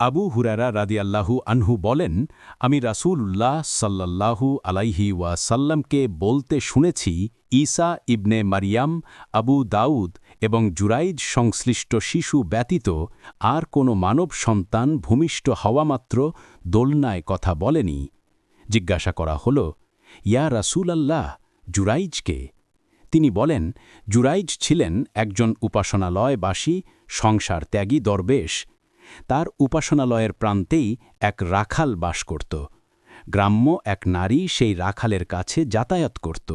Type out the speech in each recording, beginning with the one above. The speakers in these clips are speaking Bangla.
আবু হুরারা রাদিয়াল্লাহু আনহু বলেন, আমি রাসূলুল্লাহ সাল্লাল্লাহু আলাইহি ওয়াসাল্লামকে বলতে শুনেছি, ঈসা ইবনে মারিয়াম, আবু দাউদ এবং জুরাইজ সংশ্লিষ্ট শিশু ব্যতীত আর কোনো মানব সন্তান ভূমিষ্ঠ হওয়ামাত্র দোলনায় কথা বলেনি। জিজ্ঞাসা করা হল, ইয়া রাসূলাল্লাহ, জুরাইজকে? তিনি বলেন, জুরাইজ ছিলেন একজন উপাসনালয়বাসী, সংসার ত্যাগী, দরবেশ। তার উপাসনালয়ের প্রান্তেই এক রাখাল বাস করত। গ্রাম্য এক নারী সেই রাখালের কাছে যাতায়াত করত।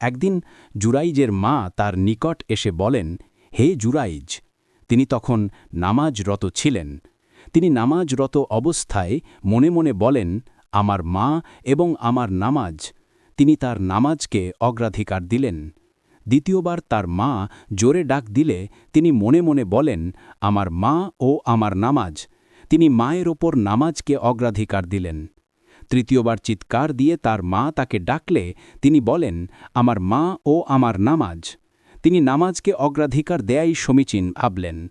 একদিন জুরাইজের মা তার নিকট এসে বলেন, হে জুরাইজ, তিনি তখন নামাজরত ছিলেন। তিনি নামাজরত অবস্থায় মনে মনে বলেন, আমার মা এবং আমার নামাজ, তিনি তার নামাজকে অগ্রাধিকার দিলেন। দ্বিতীয়বার তার মা জোরে ডাক দিলে তিনি মনে মনে বলেন, আমার মা ও আমার নামাজ। তিনি মায়ের ওপর নামাজকে অগ্রাধিকার দিলেন। তৃতীয়বার চিৎকার দিয়ে তার মা তাকে ডাকলে তিনি বলেন, আমার মা ও আমার নামাজ। তিনি নামাজকে অগ্রাধিকার দেয়াই সমীচীন ভাবলেন।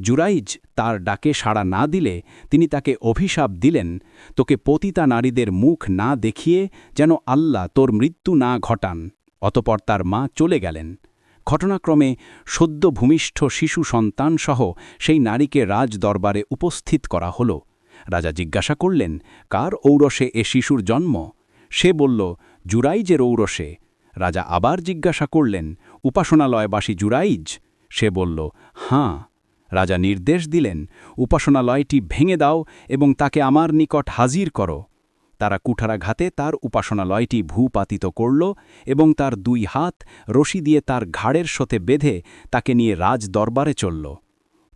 জুরাইজ তার ডাকে সাড়া না দিলে তিনি তাকে অভিশাপ দিলেন, তোকে পতিতা নারীদের মুখ না দেখিয়ে যেন আল্লাহ তোর মৃত্যু না ঘটান। অতপর তার মা চলে গেলেন। ঘটনাক্রমে সদ্য ভূমিষ্ঠ শিশু সন্তানসহ সেই নারীকে রাজ দরবারে উপস্থিত করা হল। রাজা জিজ্ঞাসা করলেন, কার ঔরসে এ শিশুর জন্ম? সে বলল, জুরাইজের ঔরসে। রাজা আবার জিজ্ঞাসা করলেন, উপাসনালয়বাসী জুরাইজ? সে বলল, হাঁ। রাজা নির্দেশ দিলেন, উপাসনালয়টি ভেঙে দাও এবং তাকে আমার নিকট হাজির করো। তারা কুঠারাঘাতে তার উপাসনালয়টি ভূপাতিত করল এবং তার দুই হাত রশি দিয়ে তার ঘাড়ের সাথে বেঁধে তাকে নিয়ে রাজ দরবারে চলল।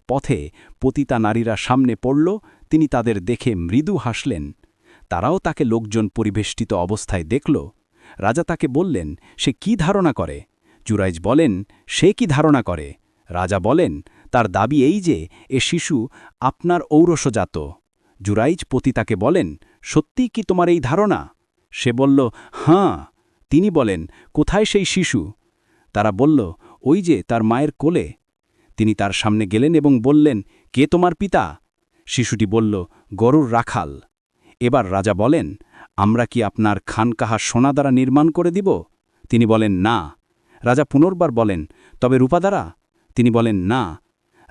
পথে পতিতা নারীরা সামনে পড়ল, তিনি তাদের দেখে মৃদু হাসলেন। তারাও তাকে লোকজন পরিবেষ্টিত অবস্থায় দেখল। রাজা তাকে বললেন, সে কি ধারণা করে? জুরাইজ বলেন, সে কি ধারণা করে? রাজা বলেন, তার দাবি এই যে, এ শিশু আপনার ঔরসজাত। জুরাইজ পতিতাকে বলেন সত্যি কি তোমার এই ধারণা? সে বলল, হাঁ। তিনি বলেন, কোথায় সেই শিশু? তারা বলল, ওই যে তার মায়ের কোলে। তিনি তার সামনে গেলেন এবং বললেন, কে তোমার পিতা? শিশুটি বলল, গরুর রাখাল। এবার রাজা বলেন, আমরা কি আপনার খানকাহা সোনা দ্বারা নির্মাণ করে দিব? তিনি বলেন, না। রাজা পুনর্বার বলেন, তবে রূপা দ্বারা? তিনি বলেন, না।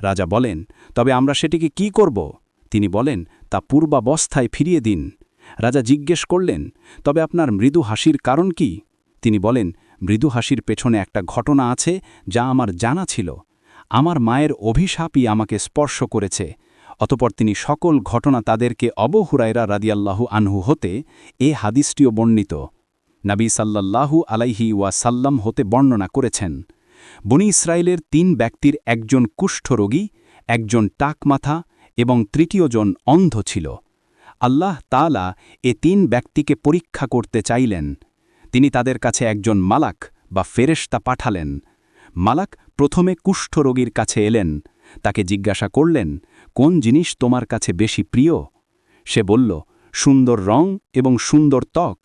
রাজা বলেন, তবে আমরা সেটিকে কি করব? তিনি বলেন, তা পূর্বাবস্থায় ফিরিয়ে দিন। রাজা জিজ্ঞেস করলেন, তবে আপনার মৃদু হাসির কারণ কি? তিনি বলেন, মৃদু হাসির পেছনে একটা ঘটনা আছে যা আমার জানা ছিল। আমার মায়ের অভিশাপই আমাকে স্পর্শ করেছে। অতপর তিনি সকল ঘটনা তাদেরকে অবহুরাইরা রাদিয়াল্লাহু আনহু হতে এ হাদিসটিও বর্ণিত। নাবী সাল্লাল্লাহু আলাইহি ওয়া সাল্লাম হতে বর্ণনা করেছেন, বনি ইসরায়েলের তিন ব্যক্তির একজন কুষ্ঠরোগী, একজন টাকমাথা এবং তৃতীয়জন অন্ধ ছিল। আল্লাহ তালা এ তিন ব্যক্তিকে পরীক্ষা করতে চাইলেন। তিনি তাদের কাছে একজন মালাক বা ফেরেশতা পাঠালেন। মালাক প্রথমে কুষ্ঠরোগীর কাছে এলেন। তাকে জিজ্ঞাসা করলেন, কোন জিনিস তোমার কাছে বেশি প্রিয়? সে বলল, সুন্দর রং এবং সুন্দর ত্বক,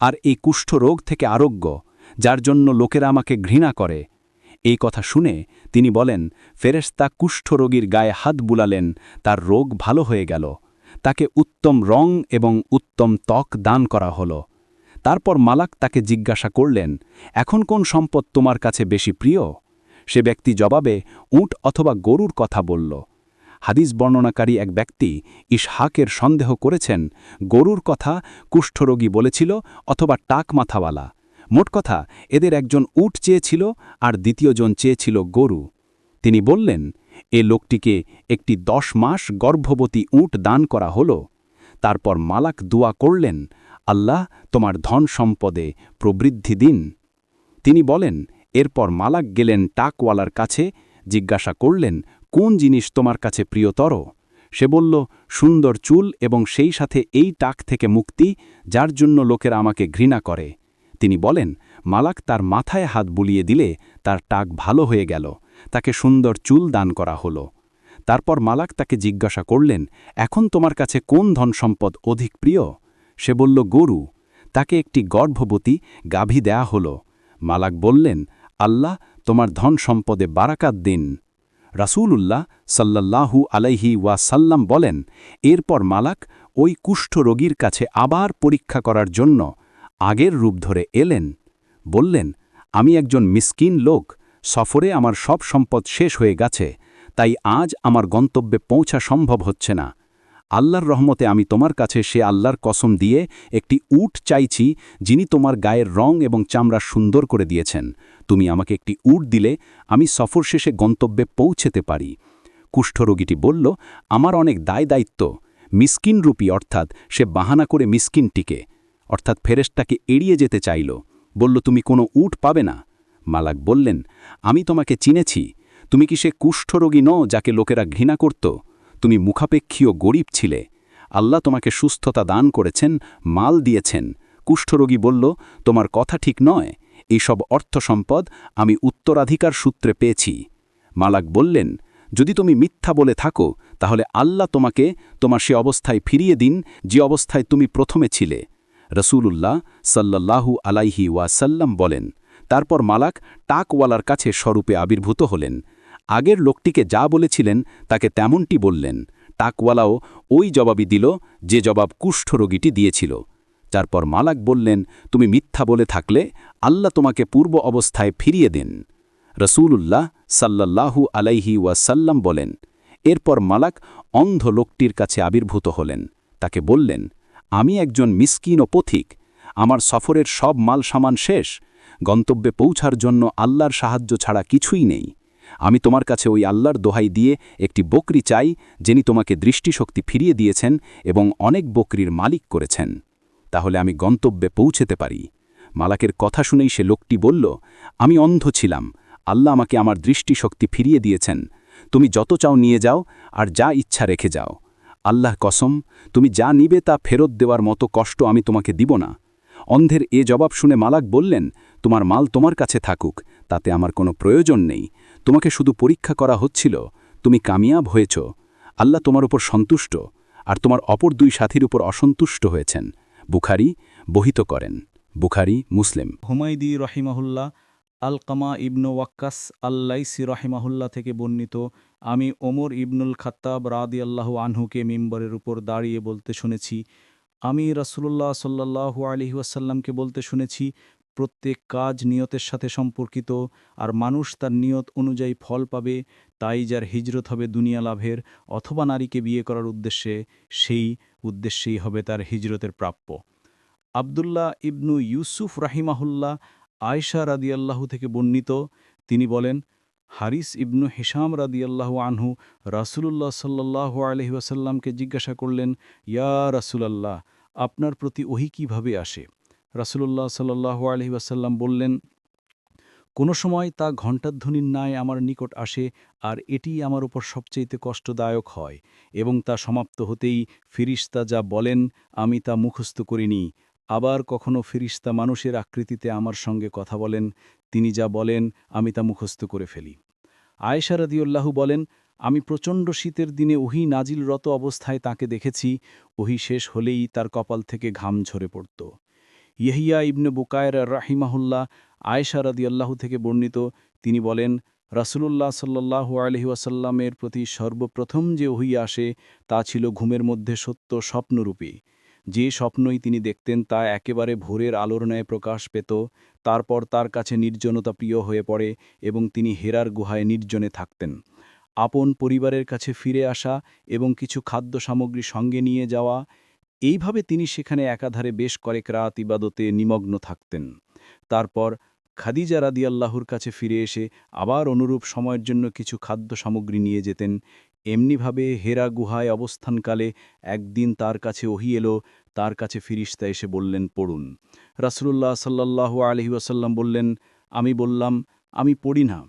আর এই কুষ্ঠরোগ থেকে আরোগ্য, যার জন্য লোকেরা আমাকে ঘৃণা করে। এই কথা শুনে তিনি বলেন ফেরেস্তা কুষ্ঠরোগীর গায়ে হাত বুলালেন, তার রোগ ভালো হয়ে গেল। তাকে উত্তম রং এবং উত্তম ত্বক দান করা হল। তারপর মালাক তাকে জিজ্ঞাসা করলেন, এখন কোন সম্পদ তোমার কাছে বেশি প্রিয়? সে ব্যক্তি জবাবে, উট অথবা গরুর কথা বলল। হাদিস বর্ণনাকারী এক ব্যক্তি ইসহাকের সন্দেহ করেছেন, গরুর কথা কুষ্ঠরোগী বলেছিল অথবা টাক মাথাওয়ালা মোট কথা, এদের একজন উট চেয়েছিল আর দ্বিতীয়জন চেয়েছিল গরু। তিনি বললেন এ লোকটিকে একটি দশ মাস গর্ভবতী উঁট দান করা হল। তারপর মালাক দোয়া করলেন, আল্লাহ, তোমার ধন সম্পদে প্রবৃদ্ধি দিন। তিনি বলেন, এরপর মালাক গেলেন টাকওয়ালার কাছে, জিজ্ঞাসা করলেন, কোন জিনিস তোমার কাছে প্রিয়তর? সে বলল, সুন্দর চুল এবং সেই সাথে এই টাক থেকে মুক্তি, যার জন্য লোকেরা আমাকে ঘৃণা করে। তিনি বলেন, মালাক তার মাথায় হাত বুলিয়ে দিলে তার টাক ভালো হয়ে গেল। তাকে সুন্দর চুল দান করা হল। তারপর মালাক তাকে জিজ্ঞাসা করলেন, এখন তোমার কাছে কোন ধন সম্পদ অধিক প্রিয়? সে বলল, গরু। তাকে একটি গর্ভবতী গাভী দেয়া হল। মালাক বললেন, আল্লাহ তোমার ধন সম্পদে বারাকাত দিন। রাসূলুল্লাহ সাল্লাল্লাহু আলাইহি ওয়াসাল্লাম বলেন, এরপর মালাক ওই কুষ্ঠ রোগীর কাছে আবার পরীক্ষা করার জন্য আগের রূপ ধরে এলেন। বললেন, আমি একজন মিসকিন লোক সফরে আমার সব সম্পদ শেষ হয়ে গেছে, তাই আজ আমার গন্তব্যে পৌঁছা সম্ভব হচ্ছে না। আল্লাহর রহমতে আমি তোমার কাছে সে আল্লাহর কসম দিয়ে একটি উট চাইছি, যিনি তোমার গায়ের রং এবং চামড়া সুন্দর করে দিয়েছেন। তুমি আমাকে একটি উট দিলে, আমি সফর শেষে গন্তব্যে পৌঁছেতে পারি। কুষ্ঠরোগীটি বলল, আমার অনেক দায় দায়িত্ব। মিসকিন রূপী অর্থাৎ সে বাহানা করে মিসকিনটিকে, অর্থাৎ ফেরেশটাকে এড়িয়ে যেতে চাইল। বলল, তুমি কোনো উট পাবে না। মালাক বললেন, আমি তোমাকে চিনেছি। তুমি কি সে কুষ্ঠরোগী ন যাকে লোকেরা ঘৃণা করত? তুমি মুখাপেক্ষীয় গরিব ছিলে। আল্লাহ তোমাকে সুস্থতা দান করেছেন, মাল দিয়েছেন। কুষ্ঠরোগী বলল, তোমার কথা ঠিক নয়। এইসব অর্থ সম্পদ আমি উত্তরাধিকার সূত্রে পেয়েছি। মালাক বললেন, যদি তুমি মিথ্যা বলে থাকো, তাহলে আল্লাহ তোমাকে তোমার সে অবস্থায় ফিরিয়ে দিন, যে অবস্থায় তুমি প্রথমে ছিলে। রসুলুল্লাহ সাল্লাল্লাহু আলাইহি ওয়াসাল্লাম বলেন তারপর মালাক টাকওয়ালার কাছে স্বরূপে আবির্ভূত হলেন। আগের লোকটিকে যা বলেছিলেন, তাকে তেমনটি বললেন। টাকওয়ালাও ওই জবাবই দিল, যে জবাব কুষ্ঠরোগীটি দিয়েছিল। তারপর মালাক বললেন, তুমি মিথ্যা বলে থাকলে আল্লাহ তোমাকে পূর্ব অবস্থায় ফিরিয়ে দেন। রসুলুল্লাহ সাল্লাল্লাহু আলাইহি ওয়াসাল্লাম বলেন। এরপর মালাক অন্ধ লোকটির কাছে আবির্ভূত হলেন। তাকে বললেন, আমি একজন মিসকিন ও পথিক। আমার সফরের সব মাল সামান শেষ। গন্তব্যে পৌঁছার জন্য আল্লাহর সাহায্য ছাড়া কিছুই নেই। আমি তোমার কাছে ওই আল্লাহর দোহাই দিয়ে একটি বকরি চাই, যিনি তোমাকে দৃষ্টিশক্তি ফিরিয়ে দিয়েছেন এবং অনেক বকরির মালিক করেছেন। তাহলে আমি গন্তব্যে পৌঁছেতে পারি। মালাকের কথা শুনেই সে লোকটি বলল, আমি অন্ধ ছিলাম। আল্লাহ আমাকে আমার দৃষ্টিশক্তি ফিরিয়ে দিয়েছেন। তুমি যত চাও নিয়ে যাও আর যা ইচ্ছা রেখে যাও। আল্লাহ কসম, তুমি যা নিবে তা ফেরত দেওয়ার মতো কষ্ট আমি তোমাকে দিব না। অন্ধের এ জবাব শুনে মালাক বললেন, তোমার মাল তোমার কাছে থাকুক, তাতে আমার কোনো প্রয়োজন নেই। তোমাকে শুধু পরীক্ষা করা হচ্ছিল, তুমি কামিয়াব হয়েছ। আল্লাহ তোমার উপর সন্তুষ্ট, আর তোমার অপর দুই সাথীর উপর অসন্তুষ্ট হয়েছেন। বুখারি বহিত করেন। বুখারি, মুসলিম। হুমায়দি রহিমাহুল্লাহ, আলকামা ইবনু ওয়াক্কাস আল্লাইসি রহিমাহুল্লাহ থেকে বর্ণিত, আমি ওমর ইবনুল খাত্তাব রাদি আল্লাহ আনহুকে মিম্বরের উপর দাঁড়িয়ে বলতে শুনেছি আমি রাসুলুল্লাহ সাল্লাহু আলহি ওয়াসাল্লামকে বলতে শুনেছি, প্রত্যেক কাজ নিয়তের সাথে সম্পর্কিত, আর মানুষ তার নিয়ত অনুযায়ী ফল পাবে, তাই যার হিজরত হবে দুনিয়া লাভের অথবা নারীকে বিয়ে করার উদ্দেশ্যে, সেই উদ্দেশ্যেই হবে তার হিজরতের প্রাপ্য। আবদুল্লাহ ইবনু ইউসুফ রাহিমাহুল্লাহ আয়সা রাদিয়াল্লাহু থেকে বর্ণিত, তিনি বলেন হারিস ইবনু হিসাম রাদিয়াল্লাহু আনহু রাসূলুল্লাহ সাল্লাল্লাহু আলহি ওয়াসাল্লামকে জিজ্ঞাসা করলেন, ইয়া রাসূলাল্লাহ, আপনার প্রতি ওহি কীভাবে আসে? রাসূলুল্লাহ সাল্লাল্লাহু আলহি ওয়াসাল্লাম বললেন, কোনো সময় তা ঘণ্টাধ্বনির ন্যায় আমার নিকট আসে আর এটি আমার উপর সবচেয়েতে কষ্টদায়ক হয় এবং তা সমাপ্ত হতেই ফিরিস্তা যা বলেন, আমি তা মুখস্থ করিনি। আবার কখনো ফিরিস্তা মানুষের আকৃতিতে আমার সঙ্গে কথা বলেন, তিনি যা বলেন, আমি তা মুখস্থ করে ফেলি। আয়েশা রাদিউল্লাহু বলেন, আমি প্রচণ্ড শীতের দিনে ওহি নাজিলরত অবস্থায় তাকে দেখেছি। ওহি শেষ হলেই তার কপাল থেকে ঘাম ঝরে পড়ত। ইহিয়া ইবনে বুকায়ের রাহিমাহুল্লাহ, আয়েশা রাদিয়াল্লাহু থেকে বর্ণিত, তিনি বলেন, রাসূলুল্লাহ সাল্লাল্লাহু আলহি ওয়াসাল্লামের প্রতি সর্বপ্রথম যে ওহি আসে, তা ছিল ঘুমের মধ্যে সত্য স্বপ্নরূপী। যে স্বপ্নই তিনি দেখতেন তা একেবারে ভোরের আলোর ন্যায় প্রকাশ পেত, তারপর তার কাছে নির্জনতা প্রিয় হয়ে পড়ে এবং তিনি হেরার গুহায় নির্জনে থাকতেন। আপন পরিবারের কাছে ফিরে আসা এবং কিছু খাদ্য সামগ্রী সঙ্গে নিয়ে যাওয়া, এইভাবে তিনি সেখানে একাধারে বেশ কয়েক রাত ইবাদতে নিমগ্ন থাকতেন। তারপর খাদিজা রাদিয়াল্লাহুর কাছে ফিরে এসে আবার অনুরূপ সময়ের জন্য কিছু খাদ্য সামগ্রী নিয়ে যেতেন এমনিভাবে হেরা গুহায় অবস্থানকালে একদিন তার কাছে ওহি এলো, তার কাছে ফিরিস্তা এসে বললেন, পড়ুন। রাসুল্লাহ সাল্লাহু আলহি ওয়াসাল্লাম বললেন, আমি বললাম, আমি পড়ি না।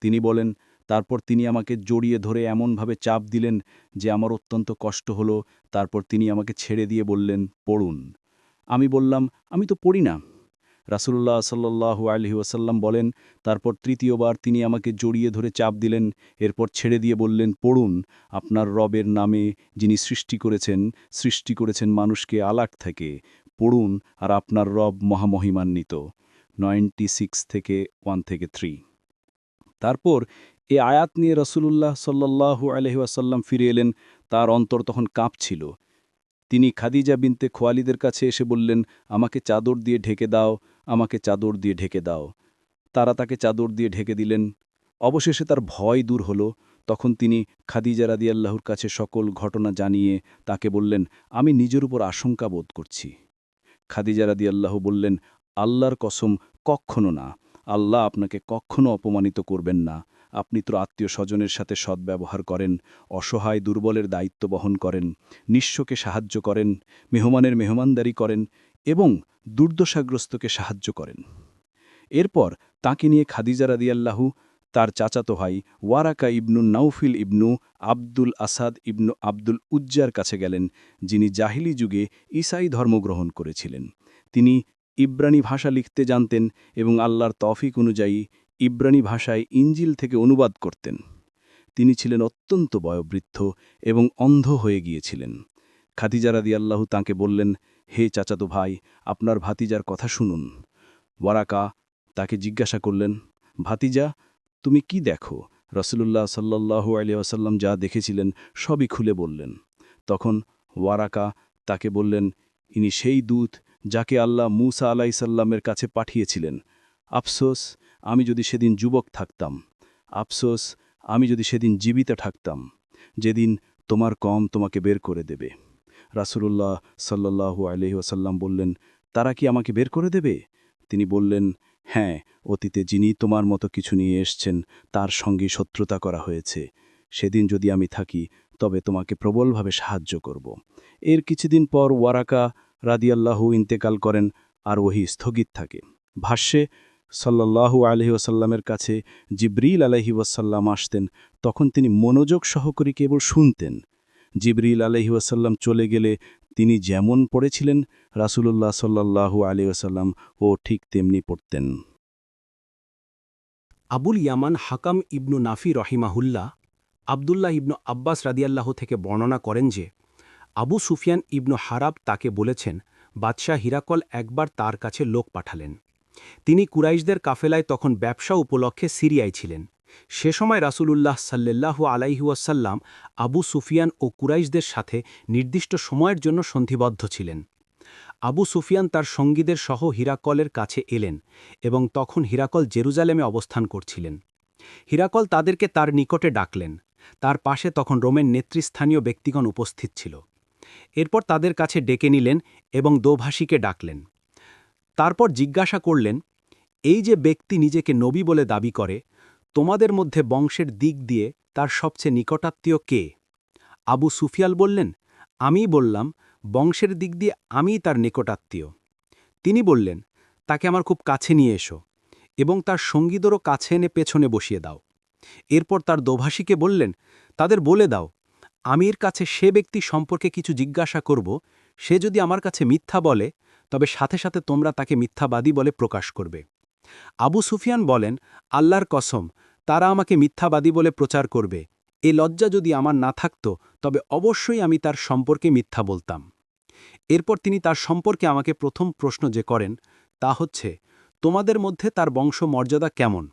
তিনি বলেন, তারপর তিনি আমাকে জড়িয়ে ধরে এমনভাবে চাপ দিলেন যে আমার অত্যন্ত কষ্ট হলো। তারপর তিনি আমাকে ছেড়ে দিয়ে বললেন, পড়ুন আমি বললাম, আমি তো পড়ি না। রাসুল্লাহ সাল্লাহু আলহি ওয়াসাল্লাম বলেন, তারপর তৃতীয়বার তিনি আমাকে জড়িয়ে ধরে চাপ দিলেন, এরপর ছেড়ে দিয়ে বললেন, পড়ুন, আপনার রবের নামে যিনি সৃষ্টি করেছেন সৃষ্টি করেছেন মানুষকে আলাক থেকে, পড়ুন আর আপনার রব মহামহিমান্বিত। নয়েন্টি সিক্স থেকে ওয়ান থেকে থ্রি। তারপর এ আয়াত নিয়ে রসুলুল্লাহ সাল্লাহু আলহি আসাল্লাম ফিরে এলেন, তার অন্তর তখন কাঁপছিল। তিনি খাদিজা বিনতে খোয়ালিদের কাছে এসে বললেন, আমাকে চাদর দিয়ে ঢেকে দাও আমাকে চাদর দিয়ে ঢেকে দাও। তারা তাকে চাদর দিয়ে ঢেকে দিলেন। অবশেষে তার ভয় দূর হল। তখন তিনি খাদিজা রাদিয়াল্লাহুর কাছে সকল ঘটনা জানিয়ে তাকে বললেন, আমি নিজের উপর আশঙ্কা বোধ করছি। খাদিজা রাদিয়াল্লাহু বললেন, আল্লাহর কসম, কক্ষণো না। আল্লাহ আপনাকে কখনো অপমানিত করবেন না। আপনি তো আত্মীয় স্বজনের সাথে সদ্ব্যবহার করেন, অসহায় দুর্বলের দায়িত্ব বহন করেন, নিঃস্বকে সাহায্য করেন, মেহমানের মেহমানদারি করেন এবং দুর্দশাগ্রস্তকে সাহায্য করেন। এরপর তাকে নিয়ে খাদিজা রাদিয়াল্লাহু, তার চাচাতো ভাই Waraqa ibnu Naufil ibnu Abdul Asad ibnu Abdul উজ্জার কাছে গেলেন, যিনি জাহিলি যুগে ঈসাই ধর্মগ্রহণ করেছিলেন। তিনি ইব্রানি ভাষা লিখতে জানতেন এবং আল্লাহর তফিক অনুযায়ী ইব্রানি ভাষায় ইঞ্জিল থেকে অনুবাদ করতেন। তিনি ছিলেন অত্যন্ত বয়োবৃদ্ধ এবং অন্ধ হয়ে গিয়েছিলেন। খাদিজা রাদিয়াল্লাহু তাঁকে বললেন, হে চাচাতো ভাই, আপনার ভাতিজার কথা শুনুন। ওয়ারাকা তাকে জিজ্ঞাসা করলেন, ভাতিজা, তুমি কি দেখো? রসুলুল্লাহ সাল্লাহু আলিয়া আসাল্লাম যা দেখেছিলেন সবই খুলে বললেন। তখন ওয়ারাকা তাকে বললেন, ইনি সেই দূত যাকে আল্লাহ মুসা আলাইসাল্লামের কাছে পাঠিয়েছিলেন। আফসোস, আমি যদি সেদিন যুবক থাকতাম। আফসোস, আমি যদি সেদিন জীবিত থাকতাম। যেদিন তোমার কম তোমাকে বের করে দেবে। রাসুলুল্লাহ সাল্লাহু আলহি ওসাল্লাম বললেন, তারা কি আমাকে বের করে দেবে? তিনি বললেন হ্যাঁ অতীতে যিনি তোমার মতো কিছু নিয়ে এসছেন, তার সঙ্গে শত্রুতা করা হয়েছে। সেদিন যদি আমি থাকি, তবে তোমাকে প্রবলভাবে সাহায্য করব। এর কিছুদিন পর ওয়ারাকা রাদিয়াল্লাহু ইন্তেকাল করেন আর ওহি স্থগিত থাকে। ভাষ্যে, সাল্লাল্লাহু আলহি কাছে জিব্রিল আলহি ওয়াসাল্লাম আসতেন, তখন তিনি মনোযোগ সহকারী কেবল শুনতেন। জিবরিল আলহি ওয়াসাল্লাম চলে গেলে তিনি যেমন পড়েছিলেন রাসূলুল্লাহ সাল্লাল্লাহু আলি ওসাল্লাম ও ঠিক তেমনি পড়তেন। আবুল ইয়ামান হাকাম ইবনু নাফি রহিমাহুল্লাহ আবদুল্লাহ ইবনু আব্বাস রাদিয়াল্লাহ থেকে বর্ণনা করেন যে, আবু সুফিয়ান ইবনু হারাব তাকে বলেছেন, বাদশাহ হিরাকল একবার তার কাছে লোক পাঠালেন। তিনি কুরাইশদের কাফেলায় তখন ব্যবসা উপলক্ষে সিরিয়ায় ছিলেন। সে সময় রাসূলুল্লাহ সাল্লাল্লাহু আলাইহুয়াসাল্লাম আবু সুফিয়ান ও কুরাইশদের সাথে নির্দিষ্ট সময়ের জন্য সন্ধিবদ্ধ ছিলেন। আবু সুফিয়ান তার সঙ্গীদের সহ হিরাকলের কাছে এলেন এবং তখন হিরাকল জেরুজালেমে অবস্থান করছিলেন। হিরাকল তাদেরকে তার নিকটে ডাকলেন। তার পাশে তখন রোমের নেতৃস্থানীয় ব্যক্তিগণ উপস্থিত ছিল। এরপর তাদের কাছে ডেকে নিলেন এবং দোভাষীকে ডাকলেন। তারপর জিজ্ঞাসা করলেন, এই যে ব্যক্তি নিজেকে নবী বলে দাবি করে তোমাদের মধ্যে বংশের দিক দিয়ে তার সবচেয়ে নিকটাত্মীয় কে? আবু সুফিয়াল বললেন আমি বললাম, বংশের দিক দিয়ে আমিই তার নিকটাত্মীয়। তিনি বললেন, তাকে আমার খুব কাছে নিয়ে এসো এবং তার সঙ্গীদেরও কাছে এনে পেছনে বসিয়ে দাও। এরপর তার দোভাষীকে বললেন, তাদের বলে দাও, আমির কাছে সে ব্যক্তি সম্পর্কে কিছু জিজ্ঞাসা করব, সে যদি আমার কাছে মিথ্যা বলে, তবে সাথে সাথে তোমরা তাকে মিথ্যাবাদী বলে প্রকাশ করবে। আবু সুফিয়ান বলেন, আল্লাহর কসম, তারা আমাকে মিথ্যাবাদী বলে প্রচার করবে। এ লজ্জা যদি আমার না থাকত, তবে অবশ্যই আমি তার সম্পর্কে মিথ্যা বলতাম। এরপর তিনি তার সম্পর্কে আমাকে প্রথম প্রশ্ন যে করেন, তা হচ্ছে, তোমাদের মধ্যে তার বংশ মর্যাদা কেমন?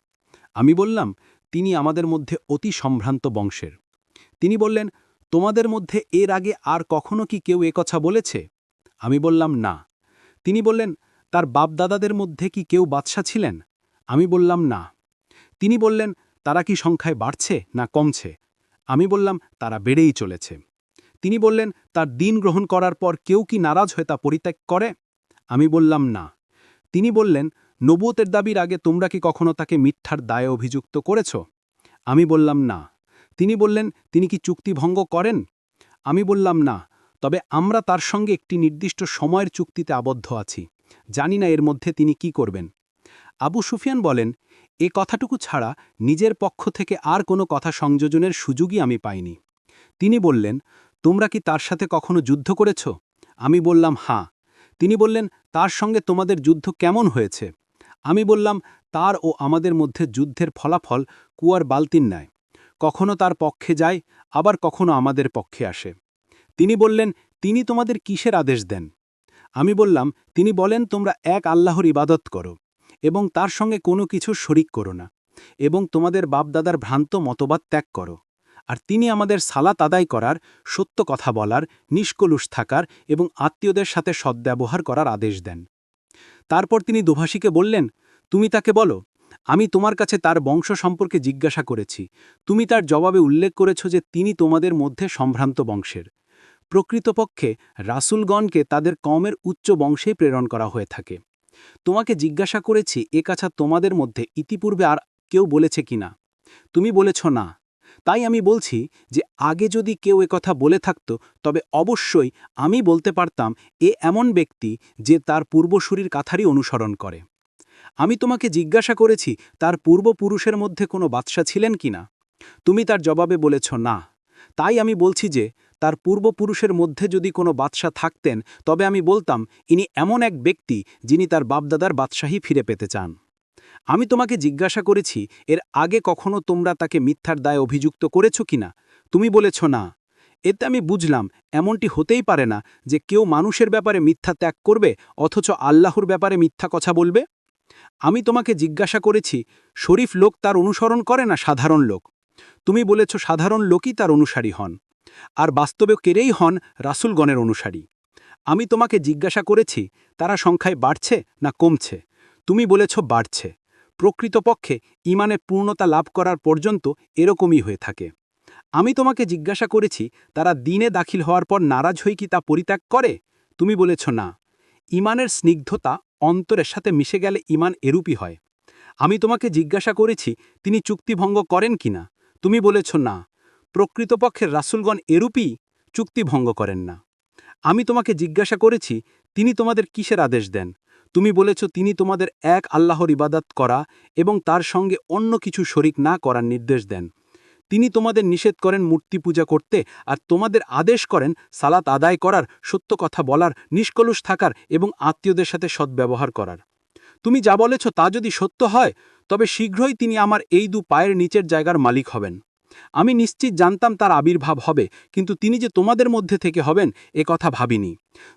আমি বললাম, তিনি আমাদের মধ্যে অতি সম্ভ্রান্ত বংশের। তিনি বললেন, তোমাদের মধ্যে এর আগে আর কখনো কি কেউ কথা বলেছে? আমি বললাম, না। তিনি বললেন তার বাপদাদাদের মধ্যে কি কেউ বাদশা ছিলেন? আমি বললাম, না। তিনি বললেন, তারা কি সংখ্যায় বাড়ছে না কমছে? আমি বললাম, তারা বেড়েই চলেছে। তিনি বললেন, তার দিন গ্রহণ করার পর কেউ কি নারাজ হয়ে তা পরিত্যাগ করে? আমি বললাম, না। তিনি বললেন নবুতের দাবির আগে তোমরা কি কখনো তাকে মিথ্যার দায়ে অভিযুক্ত করেছ? আমি বললাম, না। তিনি বললেন, তিনি কি চুক্তি ভঙ্গ করেন? আমি বললাম, না। তবে আমরা তার সঙ্গে একটি নির্দিষ্ট সময়ের চুক্তিতে আবদ্ধ আছি। জানি না এর মধ্যে তিনি কি করবেন। আবু সুফিয়ান বলেন, এ কথাটুকু ছাড়া নিজের পক্ষ থেকে আর কোনো কথা সংযোজনের সুযোগই আমি পাইনি। তিনি বললেন, তোমরা কি তার সাথে কখনো যুদ্ধ করেছ? আমি বললাম হাঁ তিনি বললেন, তার সঙ্গে তোমাদের যুদ্ধ কেমন হয়েছে? আমি বললাম, তার ও আমাদের মধ্যে যুদ্ধের ফলাফল কুয়ার বালতিন নেয় কখনো তার পক্ষে যায়, আবার কখনো আমাদের পক্ষে আসে। তিনি বললেন, তিনি তোমাদের কিসের আদেশ দেন? আমি বললাম, তিনি বলেন, তোমরা এক আল্লাহর ইবাদত করো এবং তার সঙ্গে কোনো কিছু শরিক করো না এবং তোমাদের বাপদাদার ভ্রান্ত মতবাদ ত্যাগ করো। আর তিনি আমাদের সালাত আদায় করার, সত্য কথা বলার, নিষ্কলুষ থাকার এবং আত্মীয়দের সাথে সদ্ব্যবহার করার আদেশ দেন। তারপর তিনি দোভাষীকে বললেন, তুমি তাকে বলো, আমি তোমার কাছে তার বংশ সম্পর্কে জিজ্ঞাসা করেছি। তুমি তার জবাবে উল্লেখ করেছ যে তিনি তোমাদের মধ্যে সম্ভ্রান্ত বংশের। প্রকৃতপক্ষে রাসুলগণকে তাদের কমের উচ্চ বংশেই প্রেরণ করা হয়ে থাকে। তোমাকে জিজ্ঞাসা করেছি, এ কাছা তোমাদের মধ্যে ইতিপূর্বে আর কেউ বলেছে কিনা তুমি বলেছ না। তাই আমি বলছি যে, আগে যদি কেউ কথা বলে থাকত, তবে অবশ্যই আমি বলতে পারতাম, এ এমন ব্যক্তি যে তার পূর্বসূরির কাথারই অনুসরণ করে। আমি তোমাকে জিজ্ঞাসা করেছি, তার পূর্বপুরুষের মধ্যে কোনো বাদশা ছিলেন কিনা তুমি তার জবাবে বলেছ না। তাই আমি বলছি যে তার পূর্বপুরুষের মধ্যে যদি কোনো বাদশা থাকতেন, তবে আমি বলতাম, ইনি এমন এক ব্যক্তি যিনি তার বাপদাদার বাদশাহী ফিরে পেতে চান। আমি তোমাকে জিজ্ঞাসা করেছি, এর আগে কখনো তোমরা তাকে মিথ্যার দায় অভিযুক্ত করেছ কিনা? তুমি বলেছ, না। এতে আমি বুঝলাম, এমনটি হতেই পারে না যে কেউ মানুষের ব্যাপারে মিথ্যা ত্যাগ করবে, অথচ আল্লাহর ব্যাপারে মিথ্যা কথা বলবে? আমি তোমাকে জিজ্ঞাসা করেছি, শরীফ লোক তার অনুসরণ করে না সাধারণ লোক? তুমি বলেছ, সাধারণ লোকই তার অনুসারী হন। আর বাস্তবে কেরেই হন রাসুলগণের অনুসারী। আমি তোমাকে জিজ্ঞাসা করেছি, তারা সংখ্যায় বাড়ছে না কমছে? তুমি বলেছ বাড়ছে। প্রকৃতপক্ষে ইমানের পূর্ণতা লাভ করার পর্যন্ত এরকমই হয়ে থাকে। আমি তোমাকে জিজ্ঞাসা করেছি, তারা দিনে দাখিল হওয়ার পর নারাজ হয়ে কি তা পরিত্যাগ করে? তুমি বলেছ না। ইমানের স্নিগ্ধতা অন্তরের সাথে মিশে গেলে ইমান এরূপই হয়। আমি তোমাকে জিজ্ঞাসা করেছি, তিনি চুক্তিভঙ্গ করেন কিনা? তুমি বলেছ না। প্রকৃতপক্ষের রাসুলগণ এরূপই চুক্তি ভঙ্গ করেন না। আমি তোমাকে জিজ্ঞাসা করেছি, তিনি তোমাদের কিসের আদেশ দেন? তুমি বলেছ, তিনি তোমাদের এক আল্লাহর ইবাদত করা এবং তার সঙ্গে অন্য কিছু শরিক না করার নির্দেশ দেন। তিনি তোমাদের নিষেধ করেন মূর্তি পূজা করতে আর তোমাদের আদেশ করেন সালাত আদায় করার, সত্য কথা বলার, নিষ্কলুষ থাকার এবং আত্মীয়দের সাথে সদ্ব্যবহার করার। তুমি যা বলেছ তা যদি সত্য হয়, তবে শীঘ্রই তিনি আমার এই দু পায়ের নিচের জায়গার মালিক হবেন। আমি নিশ্চিত জানতাম তার আবির্ভাব হবে, কিন্তু তিনি যে তোমাদের মধ্যে থেকে হবেন, এ কথা ভাবিনি।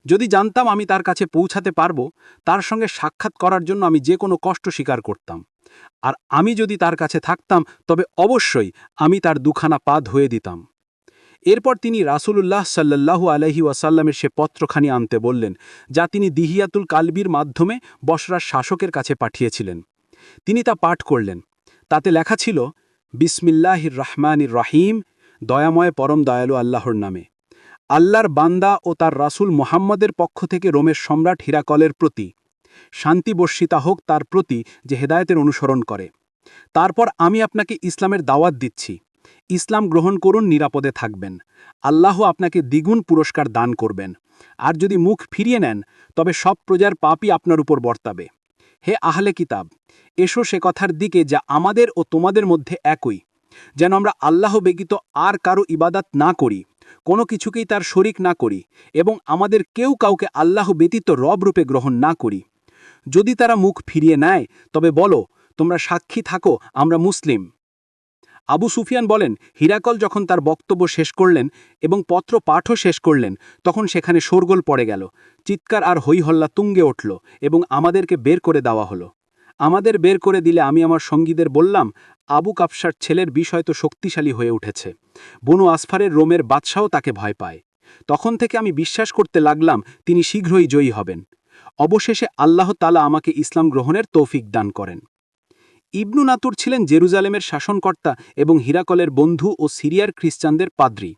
যদি জানতাম আমি তার কাছে পৌঁছাতে পারব, তার সঙ্গে সাক্ষাৎ করার জন্য আমি যে কোনো কষ্ট স্বীকার করতাম। আর আমি যদি তার কাছে থাকতাম, তবে অবশ্যই আমি তার দুখানা পা ধুয়ে দিতাম। এরপর তিনি রাসূলুল্লাহ সাল্লাল্লাহু আলহি ওয়াসাল্লামের সে পত্রখানি আনতে বললেন, যা তিনি দিহিয়াতুল কালবির মাধ্যমে বসরার শাসকের কাছে পাঠিয়েছিলেন। তিনি তা পাঠ করলেন। তাতে লেখা ছিল বিসমিল্লাহির রহমানির রাহিম, দয়াময় পরম দয়ালু আল্লাহর নামে। আল্লাহর বান্দা ও তার রাসূল মোহাম্মদের পক্ষ থেকে রোমের সম্রাট হিরাকলের প্রতি শান্তি বর্ষিতা হোক তার প্রতি যে হেদায়তের অনুসরণ করে। তারপর আমি আপনাকে ইসলামের দাওয়াত দিচ্ছি। ইসলাম গ্রহণ করুন, নিরাপদে থাকবেন। আল্লাহ আপনাকে দ্বিগুণ পুরস্কার দান করবেন। আর যদি মুখ ফিরিয়ে নেন, তবে সব প্রজার পাপই আপনার উপর বর্তাবে। হে আহলে কিতাব, এসো সে কথার দিকে যা আমাদের ও তোমাদের মধ্যে একই। যেন আমরা আল্লাহ বেগিত আর কারও ইবাদাত না করি, কোনো কিছুকেই তার শরিক না করি এবং আমাদের কেউ কাউকে আল্লাহ ব্যতীত রব রূপে গ্রহণ না করি। যদি তারা মুখ ফিরিয়ে নেয়, তবে বলো, তোমরা সাক্ষী থাকো, আমরা মুসলিম। আবু সুফিয়ান বলেন, হিরাকল যখন তার বক্তব্য শেষ করলেন এবং পত্র পাঠও শেষ করলেন, তখন সেখানে শোরগোল পড়ে গেল। চিৎকার আর হইহল্লা তুঙ্গে উঠল এবং আমাদেরকে বের করে দেওয়া হলো। আমাদের বের করে দিলে আমি আমার সঙ্গীদের বললাম, আবু কাপসার ছেলের বিষয় তো শক্তিশালী হয়ে উঠেছে। বনু আসফারের রোমের বাদশাও তাকে ভয় পায়। তখন থেকে আমি বিশ্বাস করতে লাগলাম, তিনি শীঘ্রই জয়ী হবেন। অবশেষে আল্লাহ তালা আমাকে ইসলাম গ্রহণের তৌফিক দান করেন। ইবনু নাতুর ছিলেন জেরুজালেমের শাসনকর্তা এবং হিরাকলের বন্ধু ও সিরিয়ার খ্রিস্টানদের পাদ্রী।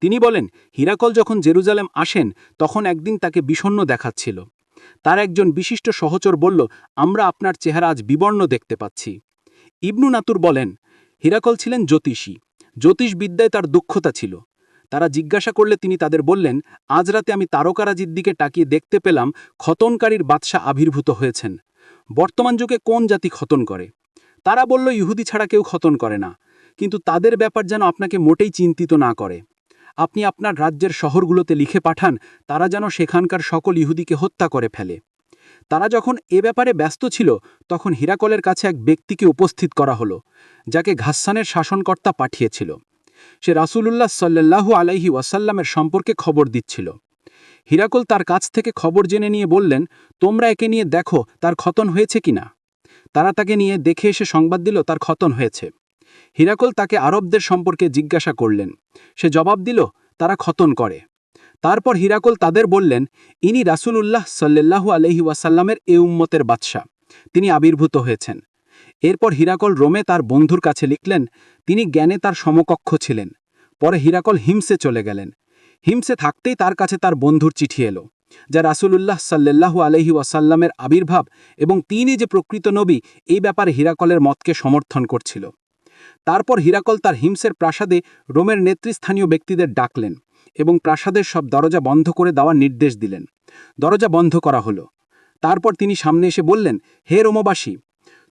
তিনি বলেন, হিরাকল যখন জেরুজালেম আসেন, তখন একদিন তাকে বিষণ্ন দেখাচ্ছিল। তার একজন বিশিষ্ট সহচর বলল, আমরা আপনার চেহারা আজ বিবর্ণ দেখতে পাচ্ছি। ইবনু নাতুর বলেন, হিরাকল ছিলেন জ্যোতিষী। জ্যোতিষবিদ্যায় তার দক্ষতা ছিল। তারা জিজ্ঞাসা করলে তিনি তাদের বললেন, আজ রাতে আমি তারকারাজির দিকে তাকিয়ে দেখতে পেলাম, খতনকারীর বাদশাহ আবির্ভূত হয়েছেন। বর্তমান যুগে কোন জাতি খতন করে? তারা বলল, ইহুদি ছাড়া কেউ খতন করে না। কিন্তু তাদের ব্যাপার যেন আপনাকে মোটেই চিন্তিত না করে। আপনি আপনার রাজ্যের শহরগুলোতে লিখে পাঠান, তারা যেন সেখানকার সকল ইহুদিকে হত্যা করে ফেলে। তারা যখন এ ব্যাপারে ব্যস্ত ছিল, তখন হিরাকলের কাছে এক ব্যক্তিকে উপস্থিত করা হলো, যাকে ঘাসানের শাসনকর্তা পাঠিয়েছিল। সে রাসূলুল্লাহ সাল্লাল্লাহু আলাইহি ওয়াসাল্লামের সম্পর্কে খবর দিচ্ছিল। হিরাকল তার কাছ থেকে খবর জেনে নিয়ে বললেন, তোমরা একে নিয়ে দেখো, তার খতন হয়েছে কিনা? তারা তাকে নিয়ে দেখে এসে সংবাদ দিল তার খতন হয়েছে। হিরাকল তাকে আরবদের সম্পর্কে জিজ্ঞাসা করলেন। সে জবাব দিল, তারা খতন করে। তারপর হিরাকল তাদের বললেন, ইনি রাসূলুল্লাহ সাল্লাল্লাহু আলহি ওয়াসাল্লামের এ উম্মতের বাদশা তিনি আবির্ভূত হয়েছেন। এরপর হিরাকল রোমে তার বন্ধুর কাছে লিখলেন, তিনি জ্ঞানে তার সমকক্ষ ছিলেন। পরে হিরাকল হিমসে চলে গেলেন। হিমসে থাকতেই তার কাছে তার বন্ধুর চিঠি এলো। যা রাসূলুল্লাহ সাল্লাল্লাহু আলহি ওয়াসাল্লামের আবির্ভাব এবং তিনি যে প্রকৃত নবী, এই ব্যাপারে হিরাকলের মতকে সমর্থন করছিল। তারপর হিরাকল তার হিমসের প্রাসাদে রোমের নেতৃস্থানীয় ব্যক্তিদের ডাকলেন এবং প্রাসাদের সব দরজা বন্ধ করে দেওয়ার নির্দেশ দিলেন। দরজা বন্ধ করা হলো। তারপর তিনি সামনে এসে বললেন, হে রোমবাসী,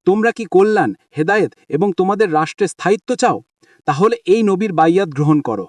তোমরা কি কল্যাণ, হেদায়েত এবং তোমাদের রাষ্ট্রে স্থায়িত্ব চাও? তাহলে এই নবীর বাইয়াত গ্রহণ করো।